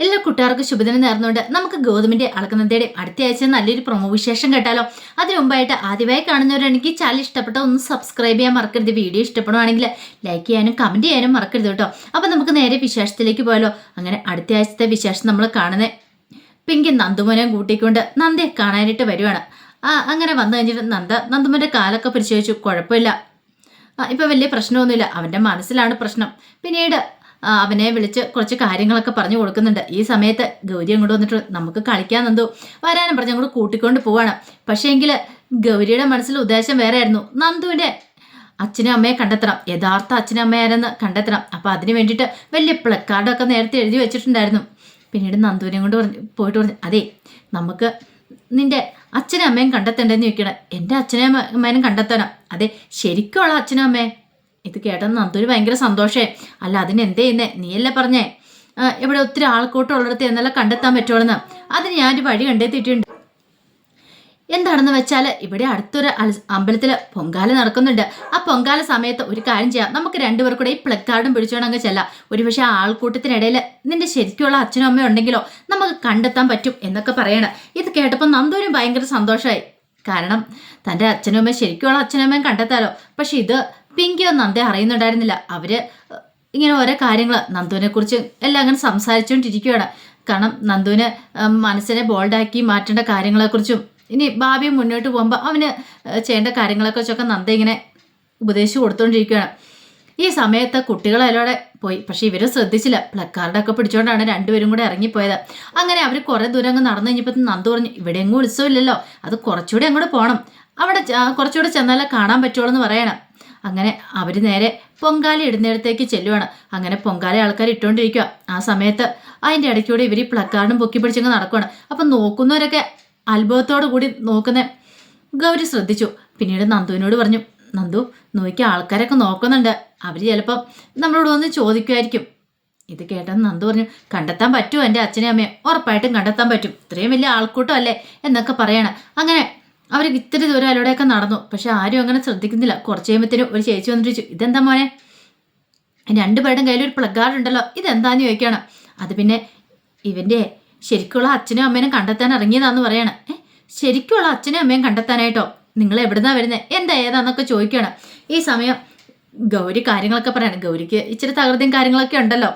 എല്ലാ കൂട്ടുകാർക്കും ശുഭദിനം നേർന്നുകൊണ്ട് നമുക്ക് ഗോതമ്പിന്റെ അളക്കുന്നതയുടെ അടുത്ത ആഴ്ച നല്ലൊരു പ്രൊമോ വിശേഷം കേട്ടാലോ. അതിനു മുമ്പായിട്ട് ആദ്യമായി കാണുന്നവരാണെങ്കിൽ ചാനൽ ഇഷ്ടപ്പെട്ട ഒന്ന് സബ്സ്ക്രൈബ് ചെയ്യാൻ മറക്കരുത്. വീഡിയോ ഇഷ്ടപ്പെടുവാണെങ്കിൽ ലൈക്ക് ചെയ്യാനും കമന്റ് ചെയ്യാനും മറക്കരുത് കേട്ടോ. അപ്പൊ നമുക്ക് നേരെ വിശേഷത്തിലേക്ക് പോയാലോ. അങ്ങനെ അടുത്ത ആഴ്ചത്തെ വിശേഷം നമ്മൾ കാണുന്നത് പിങ്കി നന്ദുമോനെ കൂട്ടിക്കൊണ്ട് നന്ദയെ കാണാനായിട്ട് വരുവാണ്. ആ അങ്ങനെ വന്നു കഴിഞ്ഞിട്ട് നന്ദ നന്ദുമോന്റെ കാലൊക്കെ പരിശോധിച്ചു. കുഴപ്പമില്ല. ഇപ്പൊ വലിയ പ്രശ്നമൊന്നുമില്ല. അവന്റെ മനസ്സിലാണ് പ്രശ്നം. പിന്നീട് അവനെ വിളിച്ച് കുറച്ച് കാര്യങ്ങളൊക്കെ പറഞ്ഞു കൊടുക്കുന്നുണ്ട്. ഈ സമയത്ത് ഗൗരി അങ്ങോട്ട് വന്നിട്ട് നമുക്ക് കളിക്കാൻ നന്ദു വരാനും പറഞ്ഞ് അങ്ങോട്ട് കൂട്ടിക്കൊണ്ട് പോവാണ്. പക്ഷേ എങ്കിൽ ഗൗരിയുടെ മനസ്സിൽ ഉദ്ദേശം വേറെ ആയിരുന്നു നന്ദുവിന്റെ അച്ഛനും അമ്മയെ കണ്ടെത്തണം. യഥാർത്ഥ അച്ഛനും അമ്മയാരെന്ന് കണ്ടെത്തണം. അപ്പോൾ അതിന് വേണ്ടിയിട്ട് വലിയ പ്ലക്കാർഡൊക്കെ നേരത്തെ എഴുതി വെച്ചിട്ടുണ്ടായിരുന്നു. പിന്നീട് നന്ദുവിനെ കൊണ്ട് പറഞ്ഞു പോയിട്ട് പറഞ്ഞു അതെ നമുക്ക് നിന്റെ അച്ഛനും അമ്മയും കണ്ടെത്തണ്ടെന്ന് ചോദിക്കണം. എന്റെ അച്ഛനും അമ്മേനും കണ്ടെത്തണം. അതെ ശരിക്കുള്ള അച്ഛനും അമ്മയെ ഇത് കേട്ടത് നന്ദുവിന് ഭയങ്കര സന്തോഷേ. അല്ല അതിന് എന്തേ ചെയ്യുന്നേ? നീയല്ലേ പറഞ്ഞേ? ഇവിടെ ഒത്തിരി ആൾക്കൂട്ടം ഉള്ളിടത്ത് എന്നല്ല കണ്ടെത്താൻ പറ്റുള്ളൂ അതിന് ഞാനൊരു വഴി കണ്ടെത്തിയിട്ടുണ്ട്. എന്താണെന്ന് വെച്ചാൽ ഇവിടെ അടുത്തൊരു അമ്പലത്തിൽ പൊങ്കാല നടക്കുന്നുണ്ട്. ആ പൊങ്കാല സമയത്ത് ഒരു കാര്യം ചെയ്യാം. നമുക്ക് രണ്ടുപേർ കൂടെ ഈ പ്ലഗ് കാർഡും പിടിച്ചോണ്ടങ്ങ് ചെല്ലാം. ഒരുപക്ഷെ ആൾക്കൂട്ടത്തിനിടയിൽ നിന്റെ ശരിക്കുള്ള അച്ഛനും അമ്മയും ഉണ്ടെങ്കിലോ നമുക്ക് കണ്ടെത്താൻ പറ്റും എന്നൊക്കെ പറയണം. ഇത് കേട്ടപ്പോൾ നന്ദൂരും ഭയങ്കര സന്തോഷമായി കാരണം തന്റെ അച്ഛനും അമ്മയും ശരിക്കുള്ള അച്ഛനും അമ്മയും കണ്ടെത്താലോ. പക്ഷെ ഇത് പിങ്കിയോ നന്ദേ അറിയുന്നുണ്ടായിരുന്നില്ല. അവർ ഇങ്ങനെ ഓരോ കാര്യങ്ങൾ നന്ദുവിനെ കുറിച്ച് എല്ലാം അങ്ങനെ സംസാരിച്ചുകൊണ്ടിരിക്കുകയാണ് കാരണം നന്ദുവിന് മനസ്സിനെ ബോൾഡാക്കി മാറ്റേണ്ട കാര്യങ്ങളെക്കുറിച്ചും ഇനി ഭാവി മുന്നോട്ട് പോകുമ്പോൾ അവന് ചെയ്യേണ്ട കാര്യങ്ങളെക്കുറിച്ചൊക്കെ നന്ദ ഇങ്ങനെ ഉപദേശിച്ചു കൊടുത്തുകൊണ്ടിരിക്കുകയാണ് ഈ സമയത്ത് കുട്ടികളെല്ലോടെ പോയി. പക്ഷേ ഇവർ ശ്രദ്ധിച്ചില്ല. പ്ലക്കാർഡൊക്കെ പിടിച്ചുകൊണ്ടാണ് രണ്ടുപേരും കൂടെ ഇറങ്ങിപ്പോയത്. അങ്ങനെ അവർ കുറേ ദൂരം അങ്ങ് നടന്നു കഴിഞ്ഞപ്പോൾ നന്ദു പറഞ്ഞു ഇവിടെ എങ്ങും ഉത്സവമില്ലല്ലോ. അത് കുറച്ചുകൂടി അങ്ങോട്ട് പോകണം അവിടെ കുറച്ചുകൂടെ ചെന്നാലേ കാണാൻ പറ്റുള്ളൂ എന്ന് പറയണം. അങ്ങനെ അവർ നേരെ പൊങ്കാല ഇടുന്നിടത്തേക്ക് ചെല്ലുവാണ്. അങ്ങനെ പൊങ്കാല ആൾക്കാർ ഇട്ടുകൊണ്ടിരിക്കുക ആ സമയത്ത് അതിന്റെ ഇടയ്ക്കൂടെ ഇവർ ഈ പ്ലക്കാർഡും പൊക്കി പിടിച്ചങ്ങ് നടക്കുവാണ്. അപ്പം നോക്കുന്നവരൊക്കെ അത്ഭുതത്തോടു കൂടി നോക്കുന്ന. ഗൗരി ശ്രദ്ധിച്ചു. പിന്നീട് നന്ദുവിനോട് പറഞ്ഞു നന്ദു നോക്കി ആൾക്കാരൊക്കെ നോക്കുന്നുണ്ട്. അവർ ചിലപ്പം നമ്മളോട് വന്ന് ചോദിക്കുമായിരിക്കും ഇത് കേട്ടെന്ന് നന്ദു പറഞ്ഞു കണ്ടെത്താൻ പറ്റുമോ എന്റെ അച്ഛനെയും അമ്മയും ഉറപ്പായിട്ടും കണ്ടെത്താൻ പറ്റും. ഇത്രയും വലിയ ആൾക്കൂട്ടം അല്ലേ എന്നൊക്കെ പറയണം. അങ്ങനെ അവർ ഇത്തിരി ദൂരം അതിലൂടെയൊക്കെ നടന്നു. പക്ഷെ ആരും അങ്ങനെ ശ്രദ്ധിക്കുന്നില്ല. കുറച്ച് കഴിയുമ്പത്തേനും ഒരു ചേച്ചി വന്നിട്ട് ചോദിച്ചു ഇതെന്താ മോനെ? രണ്ടുപേരുടെയും കയ്യിൽ ഒരു പ്ലഗ് കാർഡ് ഉണ്ടല്ലോ. ഇതെന്താന്ന് ചോദിക്കണം അത് പിന്നെ ഇവന്റെ ശരിക്കുള്ള അച്ഛനും അമ്മേനും കണ്ടെത്താൻ ഇറങ്ങിയതാന്ന് പറയാണ്. ഏഹ് ശരിക്കുള്ള അച്ഛനും അമ്മയും കണ്ടെത്താനായിട്ടോ? നിങ്ങൾ എവിടുന്നാ വരുന്നത് എന്താ ഏതാന്നൊക്കെ ചോദിക്കണം ഈ സമയം ഗൗരി കാര്യങ്ങളൊക്കെ പറയാണ്. ഗൗരിക്ക് ഇച്ചിരി തകൃതിയും കാര്യങ്ങളൊക്കെ ഉണ്ടല്ലോ.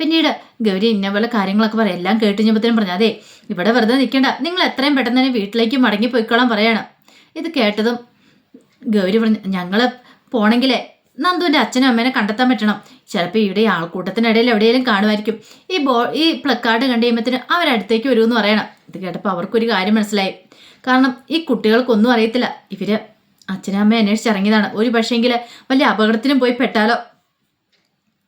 പിന്നീട് ഗൗരി ഇന്ന പോലെ കാര്യങ്ങളൊക്കെ പറയാം. എല്ലാം കേട്ട് കഴിഞ്ഞപ്പോഴത്തേനും പറഞ്ഞു അതെ ഇവിടെ വെറുതെ നിൽക്കേണ്ട. നിങ്ങൾ എത്രയും പെട്ടെന്ന് തന്നെ വീട്ടിലേക്ക് മടങ്ങി പോയിക്കോളാൻ പറയണം. ഇത് കേട്ടതും ഗൗരി പറഞ്ഞു ഞങ്ങൾ പോണെങ്കിലേ നന്ദുവിന്റെ അച്ഛനും അമ്മേനെ കണ്ടെത്താൻ പറ്റണം. ചിലപ്പോൾ ഇവിടെ ആൾക്കൂട്ടത്തിനിടയിൽ എവിടെയെങ്കിലും കാണുമായിരിക്കും. ഈ ബോ ഈ പ്ലക്കാർഡ് കണ്ടു കഴിയുമ്പത്തിന് അവരടുത്തേക്ക് വരുമെന്ന് പറയണം. ഇത് കേട്ടപ്പോൾ അവർക്കൊരു കാര്യം മനസ്സിലായി. കാരണം ഈ കുട്ടികൾക്കൊന്നും അറിയത്തില്ല. ഇവർ അച്ഛനും അമ്മയും അന്വേഷിച്ചിറങ്ങിയതാണ്. ഒരു പക്ഷേങ്കിൽ വലിയ അപകടത്തിനും പോയി പെട്ടാലോ?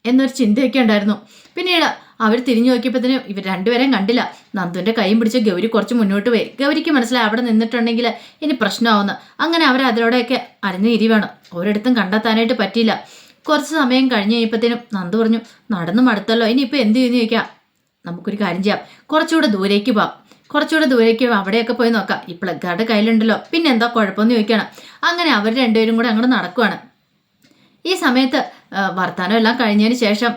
എന്നൊരു ചിന്തയൊക്കെ ഉണ്ടായിരുന്നു. പിന്നീട് അവർ തിരിഞ്ഞു നോക്കിയപ്പോഴത്തേനും ഇവർ രണ്ടുപേരെയും കണ്ടില്ല. നന്ദുവിന്റെ കൈയും പിടിച്ച് ഗൗരി കുറച്ച് മുന്നോട്ട് പോയി. ഗൗരിക്ക് മനസ്സിലായി അവിടെ നിന്നിട്ടുണ്ടെങ്കിൽ ഇനി പ്രശ്നമാവുന്നു. അങ്ങനെ അവർ അതിലൂടെയൊക്കെ അരഞ്ഞു ഇരിവാണ് ഒരിടത്തും കണ്ടെത്താനായിട്ട് പറ്റിയില്ല. കുറച്ച് സമയം കഴിഞ്ഞ് കഴിഞ്ഞപ്പോഴത്തേനും നന്ദു പറഞ്ഞു നടന്നു മടുത്തല്ലോ. ഇനിയിപ്പോൾ എന്ത് ചെയ്യുന്നു ചോദിക്കാം. നമുക്കൊരു കാര്യം ചെയ്യാം. കുറച്ചുകൂടെ ദൂരേക്ക് പോവാം. കുറച്ചുകൂടെ ദൂരേക്ക് അവിടെയൊക്കെ പോയി നോക്കാം. ഈ പ്ലഗാർഡ് കയ്യിലുണ്ടല്ലോ. പിന്നെ എന്താ കുഴപ്പമെന്ന് ചോദിക്കണം അങ്ങനെ അവർ രണ്ടുപേരും കൂടെ അങ്ങോട്ട് നടക്കുവാണ്. ഈ സമയത്ത് ആ, വർത്താനം എല്ലാം കഴിഞ്ഞതിന് ശേഷം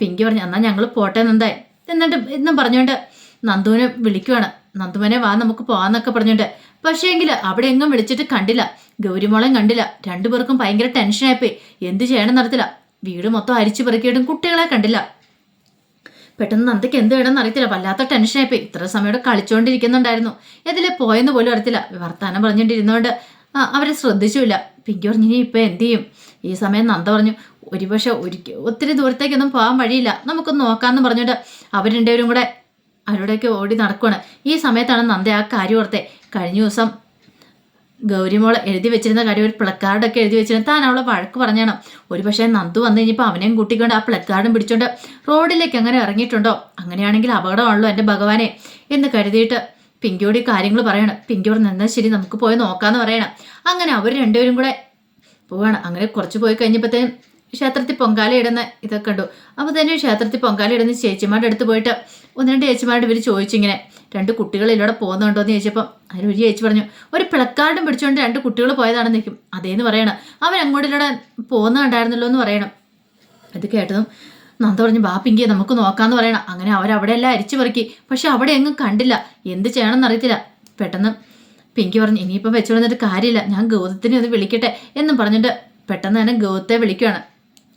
പിങ്കി പറഞ്ഞു എന്നാൽ ഞങ്ങൾ പോട്ടെ നന്ദായി. എന്നിട്ട് എന്നും പറഞ്ഞുകൊണ്ട് നന്ദുവിനെ വിളിക്കുവാണ്. നന്ദുവിനെ വാ നമുക്ക് പോവാന്നൊക്കെ പറഞ്ഞുകൊണ്ട്. പക്ഷേങ്കിൽ അവിടെ എങ്ങും വിളിച്ചിട്ട് കണ്ടില്ല. ഗൗരിമോളെയും കണ്ടില്ല. രണ്ടുപേർക്കും ഭയങ്കര ടെൻഷനായിപ്പോയി എന്ത് ചെയ്യണം നടത്തില്ല വീട് മൊത്തം അരിച്ചു പെറുക്കിയിട്ടും കുട്ടികളെ കണ്ടില്ല. പെട്ടെന്ന് നന്ദയ്ക്ക് എന്ത് വേണമെന്ന് അറിയത്തില്ല. വല്ലാത്ത ടെൻഷനായിപ്പോയി ഇത്ര സമയം കളിച്ചുകൊണ്ടിരിക്കുന്നുണ്ടായിരുന്നു ഇതിലെ പോയെന്ന് പോലും അറിയത്തില്ല. വർത്താനം പറഞ്ഞുകൊണ്ടിരുന്നതുകൊണ്ട് അവരെ ശ്രദ്ധിച്ചില്ല പിങ്കി പറഞ്ഞു ഇനി ഇപ്പം എന്ത് ചെയ്യും? ഈ സമയം നന്ദ പറഞ്ഞു ഒരുപക്ഷെ ഒരിക്കൽ ഒത്തിരി ദൂരത്തേക്കൊന്നും പോകാൻ വഴിയില്ല. നമുക്കൊന്ന് നോക്കാമെന്ന് പറഞ്ഞിട്ട് അവർ രണ്ടുപേരും കൂടെ അവരോടൊക്കെ ഓടി നടക്കുവാണ്. ഈ സമയത്താണ് നന്ദ ആ കാര്യം ഓർത്തെ. കഴിഞ്ഞ ദിവസം ഗൗരിമോൾ എഴുതി വെച്ചിരുന്ന കാര്യം ഒരു പ്ലക്കാർഡൊക്കെ എഴുതി വെച്ചിരുന്ന. താൻ അവളെ വഴക്ക് പറഞ്ഞാണ്. ഒരു പക്ഷേ നന്ദു വന്നു കഴിഞ്ഞപ്പോൾ അവനെയും കൂട്ടിക്കൊണ്ട് ആ പ്ലക്കാർഡും പിടിച്ചുകൊണ്ട് റോഡിലേക്ക് അങ്ങനെ ഇറങ്ങിയിട്ടുണ്ടോ? അങ്ങനെയാണെങ്കിൽ അപകടമാണല്ലോ എന്റെ ഭഗവാനെ എന്ന് കരുതിയിട്ട് പിങ്കിയോട് ഈ കാര്യങ്ങൾ പറയണം. പിങ്കിയോട് നിന്നാൽ ശരി നമുക്ക് പോയി നോക്കാമെന്ന് പറയണം. അങ്ങനെ അവർ രണ്ടുപേരും കൂടെ പോവാണ്. അങ്ങനെ കുറച്ച് പോയി കഴിഞ്ഞപ്പോഴത്തേനും ക്ഷേത്രത്തിൽ പൊങ്കാല ഇടുന്ന ഇതൊക്കെ കണ്ടു. അപ്പോൾ തന്നെ ക്ഷേത്രത്തിൽ പൊങ്കാല ഇടുന്ന ചേച്ചിമാരുടെ അടുത്ത് പോയിട്ട് ഒന്ന് രണ്ട് ചേച്ചിമാരുടെ ഇവർ ചോദിച്ചിങ്ങനെ രണ്ട് കുട്ടികൾ ഇതിലൂടെ പോകുന്നുണ്ടോ? എന്ന് ചോദിച്ചപ്പം അതിൽ ഒരു ചേച്ചി പറഞ്ഞു ഒരു പിളക്കാർഡും പിടിച്ചുകൊണ്ട് രണ്ട് കുട്ടികൾ പോയതാണെന്ന് നിൽക്കും അതേന്ന് പറയണം. അവൻ അങ്ങോട്ടിലൂടെ പോകുന്ന കണ്ടായിരുന്നല്ലോ എന്ന് പറയണം. അത് കേട്ടതും നന്ദ പറഞ്ഞു ബാ നമുക്ക് നോക്കാമെന്ന് പറയണം. അങ്ങനെ അവരവിടെ എല്ലാം അരിച്ചു പെറുക്കി. പക്ഷെ അവിടെ എങ്ങും കണ്ടില്ല. എന്ത് ചെയ്യണമെന്ന് അറിയത്തില്ല. പെട്ടെന്ന് പിങ്കി പറഞ്ഞു ഇനിയിപ്പം വെച്ചുകൊണ്ടിട്ട് കാര്യമില്ല. ഞാൻ ഗൗതത്തിനെ ഒന്ന് വിളിക്കട്ടെ എന്നും പറഞ്ഞിട്ട് പെട്ടെന്ന് തന്നെ ഗൗതത്തെ വിളിക്കുകയാണ്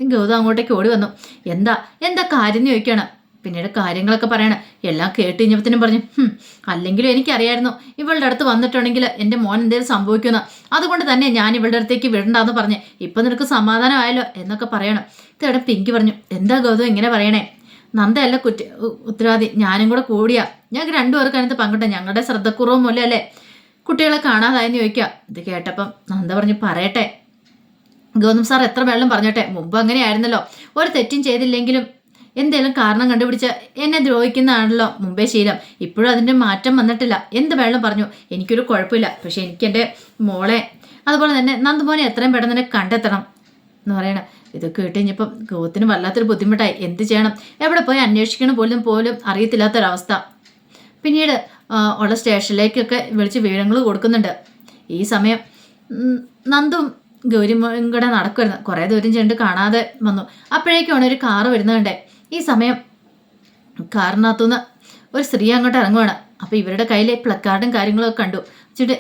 ഗൗതം അങ്ങോട്ടേക്ക് ഓടി വന്നു. എന്താ? എന്താ കാര്യം? എന്ന് ചോദിക്കുകയാണ് പിന്നീട് കാര്യങ്ങളൊക്കെ പറയണം. എല്ലാം കേട്ട് കഴിഞ്ഞപ്പത്തിനും പറഞ്ഞു "ഹും, അല്ലെങ്കിലും എനിക്കറിയായിരുന്നു. ഇവളുടെ അടുത്ത് വന്നിട്ടുണ്ടെങ്കിൽ എന്റെ മോൻ എന്തെങ്കിലും സംഭവിക്കുന്ന അതുകൊണ്ട് തന്നെ ഞാൻ ഇവളുടെ അടുത്തേക്ക് വിടണ്ടെന്ന് പറഞ്ഞ് ഇപ്പം നിനക്ക് സമാധാനമായല്ലോ എന്നൊക്കെ പറയണം. ഇതേടെ പിങ്കി പറഞ്ഞു എന്താ ഗൗതം ഇങ്ങനെ പറയണേ? നന്ദയല്ല കുറ്റ ഉത്തരവാദി. ഞാനും കൂടെ കൂടിയാ. ഞങ്ങൾക്ക് രണ്ടുപേർക്ക് അതിനകത്ത് പങ്കിട്ടെ. ഞങ്ങളുടെ ശ്രദ്ധക്കുറവും മൂലം അല്ലേ? കുട്ടികളെ കാണാതായെന്ന് ചോദിക്കുക. ഇത് കേട്ടപ്പം നന്ദ പറഞ്ഞ് പറയട്ടെ. ഗൗതം സാർ എത്ര വെള്ളം പറഞ്ഞോട്ടെ മുമ്പ് അങ്ങനെയായിരുന്നല്ലോ. ഒരു തെറ്റും ചെയ്തില്ലെങ്കിലും എന്തേലും കാരണം കണ്ടുപിടിച്ച് എന്നെ ദ്രോഹിക്കുന്നതാണല്ലോ മുമ്പേ ശീലം. ഇപ്പോഴും അതിന്റെ മാറ്റം വന്നിട്ടില്ല. എന്ത് വെള്ളം പറഞ്ഞു? എനിക്കൊരു കുഴപ്പമില്ല. പക്ഷെ എനിക്ക് എന്റെ മോളെ അതുപോലെ തന്നെ നന്ദുമോനെ എത്രയും പെട്ടെന്ന് തന്നെ കണ്ടെത്തണം എന്ന് പറയണം. ഇതൊക്കെ കേട്ട് കഴിഞ്ഞപ്പം ഗൗതത്തിന് വല്ലാത്തൊരു ബുദ്ധിമുട്ടായി. എന്ത് ചെയ്യണം? എവിടെ പോയി അന്വേഷിക്കണം പോലും പോലും അറിയത്തില്ലാത്തൊരവസ്ഥ. പിന്നീട് ഉള്ള സ്റ്റേഷനിലേക്കൊക്കെ വിളിച്ച് വിവരങ്ങൾ കൊടുക്കുന്നുണ്ട്. ഈ സമയം നന്ദും ഗൗരിയും കൂടെ നടക്കുമായിരുന്നു കുറേ ദൂരം ചെണ്ട് കാണാതെ വന്നു. അപ്പോഴേക്കാണ് ഒരു കാറ് വരുന്നതുണ്ടേ ഈ സമയം കാറിനകത്തുനിന്ന് ഒരു സ്ത്രീ അങ്ങോട്ട് ഇറങ്ങുവാണ്. അപ്പോൾ ഇവരുടെ കയ്യിൽ പ്ലക്കാർഡും കാര്യങ്ങളൊക്കെ കണ്ടു. വെച്ചിട്ട്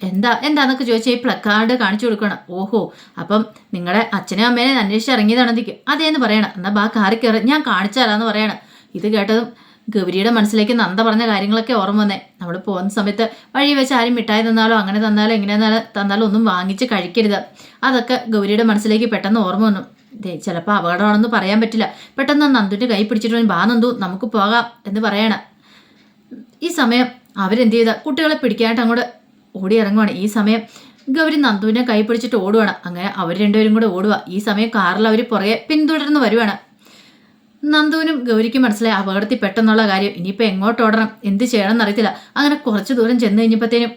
എന്താ എന്താന്നൊക്കെ ചോദിച്ചാൽ ഈ പ്ലക്കാർഡ് കാണിച്ചു കൊടുക്കണം ഓഹോ അപ്പം നിങ്ങളുടെ അച്ഛനും അമ്മേനെ അന്വേഷിച്ച് ഇറങ്ങിയതാണെന്നിരിക്കും. അതേന്ന് പറയണം. എന്നാൽ ബാ കാറി കയറി ഞാൻ കാണിച്ചു തരാമെന്ന് പറയണം. ഇത് കേട്ടതും ഗൗരിയുടെ മനസ്സിലേക്ക് നന്ദ പറഞ്ഞ കാര്യങ്ങളൊക്കെ ഓർമ്മ വന്നേ. നമ്മൾ പോകുന്ന സമയത്ത് വഴി വെച്ച് ആരും മിഠായി തന്നാലോ അങ്ങനെ തന്നാലോ ഇങ്ങനെ തന്നാലോ ഒന്നും വാങ്ങിച്ച് കഴിക്കരുത്. അതൊക്കെ ഗൗരിയുടെ മനസ്സിലേക്ക് പെട്ടെന്ന് ഓർമ്മ വന്നു. ചിലപ്പോൾ അപകടമാണെന്ന് പറയാൻ പറ്റില്ല. പെട്ടെന്ന് നന്ദുവിന്റെ കൈ പിടിച്ചിട്ട് വാ നന്ദു നമുക്ക് പോകാം എന്ന് പറയണം. ഈ സമയം അവരെന്ത് ചെയ്ത? കുട്ടികളെ പിടിക്കാനായിട്ട് അങ്ങോട്ട് ഓടി ഇറങ്ങുവാണ് ഈ സമയം ഗൗരി നന്ദുവിനെ കൈ പിടിച്ചിട്ട് ഓടുവാണ്. അങ്ങനെ അവർ രണ്ടുപേരും കൂടെ ഓടുക ഈ സമയം കാറിൽ അവർ പുറകെ പിന്തുടർന്ന് വരുവാണ്. നന്ദുവിനും ഗൗരിക്കും മനസ്സിലായി അപകടത്തിൽ പെട്ടെന്നുള്ള കാര്യം. ഇനിയിപ്പോൾ എങ്ങോട്ട് ഓടണം? എന്ത് ചെയ്യണം എന്നറിയത്തില്ല അങ്ങനെ കുറച്ച് ദൂരം ചെന്ന് കഴിഞ്ഞപ്പോഴത്തേനും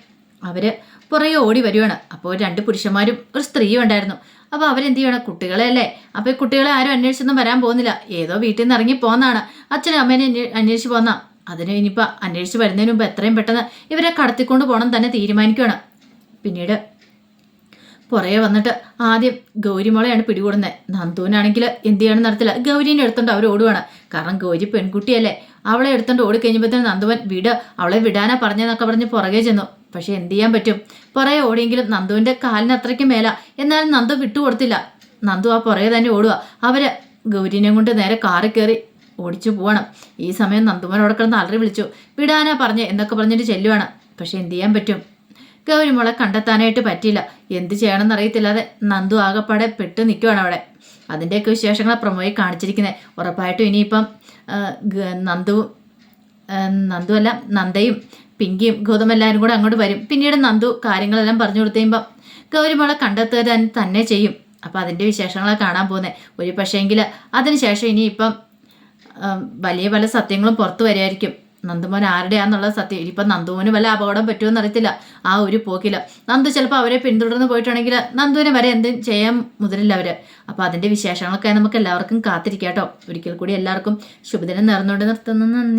അവർ പുറകെ ഓടി വരുവാണ്. അപ്പോൾ രണ്ട് പുരുഷന്മാരും ഒരു സ്ത്രീയും ഉണ്ടായിരുന്നു. അപ്പോൾ അവരെന്ത് ചെയ്യണം? കുട്ടികളെ അല്ലേ? അപ്പോൾ ഈ കുട്ടികളെ ആരും അന്വേഷിച്ചൊന്നും വരാൻ പോകുന്നില്ല. ഏതോ വീട്ടിൽ നിന്ന് ഇറങ്ങി പോന്നാണ്. അച്ഛനും അമ്മേനെ അന്വേ- അന്വേഷിച്ച് പോന്ന. അതിന് ഇനിയിപ്പോൾ അന്വേഷിച്ച് വരുന്നതിന് മുമ്പ് എത്രയും പെട്ടെന്ന് ഇവരെ കടത്തിക്കൊണ്ട് പോകണം തന്നെ തീരുമാനിക്കുകയാണ് പിന്നീട് പുറകെ വന്നിട്ട് ആദ്യം ഗൗരിമോളെയാണ് പിടികൂടുന്നത് നന്ദുവിനാണെങ്കിൽ എന്ത് ചെയ്യണം നടത്തില്ല. ഗൗരീനെ എടുത്തോണ്ട് അവർ ഓടുവാണ്. കാരണം ഗൗരി പെൺകുട്ടിയല്ലേ. അവളെ എടുത്തോണ്ട് ഓടി കഴിഞ്ഞപ്പോഴത്തേനും നന്ദുവൻ വിട് അവളെ വിടാനാ പറഞ്ഞെന്നൊക്കെ പറഞ്ഞ് പുറകെ ചെന്നു. പക്ഷെ എന്ത് ചെയ്യാൻ പറ്റും? പുറകെ ഓടിയെങ്കിലും നന്ദുവിന്റെ കാലിന് അത്രയ്ക്ക് മേല. എന്നാലും നന്ദു വിട്ടുകൊടുത്തില്ല നന്ദു ആ പുറകെ തന്നെ ഓടുക അവർ ഗൗരീനെ കൊണ്ട് നേരെ കാറിൽ കയറി ഓടിച്ചു പോവണം. ഈ സമയം നന്ദുമോൻ അവിടെ വിളിച്ചു. വിടാനാ പറഞ്ഞ് എന്നൊക്കെ പറഞ്ഞിട്ട് ചെല്ലുവാണ്. പക്ഷെ എന്ത് ചെയ്യാൻ പറ്റും? ഗൗരിമോളെ കണ്ടെത്താനായിട്ട് പറ്റിയില്ല. എന്ത് ചെയ്യണമെന്ന് അറിയത്തില്ലാതെ നന്ദു ആകപ്പാടെ പെട്ട് നിൽക്കുവാണ് അവിടെ. അതിന്റെയൊക്കെ വിശേഷങ്ങൾ പ്രമോയി കാണിച്ചിരിക്കുന്നത് ഉറപ്പായിട്ടും ഇനിയിപ്പം നന്ദു നന്ദുവല്ല നന്ദയും പിങ്കിയും ഗൗതം എല്ലാവരും കൂടെ അങ്ങോട്ട് വരും. പിന്നീട് നന്ദു കാര്യങ്ങളെല്ലാം പറഞ്ഞു കൊടുത്തു കഴിയുമ്പം ഗൗരിമോളെ കണ്ടെത്തുക തന്നെ ചെയ്യും. അപ്പോൾ അതിന്റെ വിശേഷങ്ങളെ കാണാൻ പോകുന്നത് ഒരു പക്ഷേങ്കിൽ അതിനുശേഷം ഇനിയിപ്പം വലിയ പല സത്യങ്ങളും പുറത്തു വരികയായിരിക്കും. നന്ദുമോൻ ആരുടെയാന്നുള്ള സത്യം. ഇനിയിപ്പം നന്ദുമോന് വല്ല അപകടം പറ്റുമെന്ന് അറിയത്തില്ല ആ ഒരു പോക്കില്ല നന്ദു ചിലപ്പോൾ അവരെ പിന്തുടർന്ന് പോയിട്ടുണ്ടെങ്കിൽ നന്ദുവിനെ വരെ എന്തും ചെയ്യാൻ മുതലില്ല അവർ അപ്പോൾ അതിന്റെ വിശേഷങ്ങളൊക്കെ നമുക്ക് എല്ലാവർക്കും കാത്തിരിക്കാം കേട്ടോ. ഒരിക്കൽ കൂടി എല്ലാവർക്കും ശുഭദിനം നേർന്നുകൊണ്ട് നിർത്തുന്നു.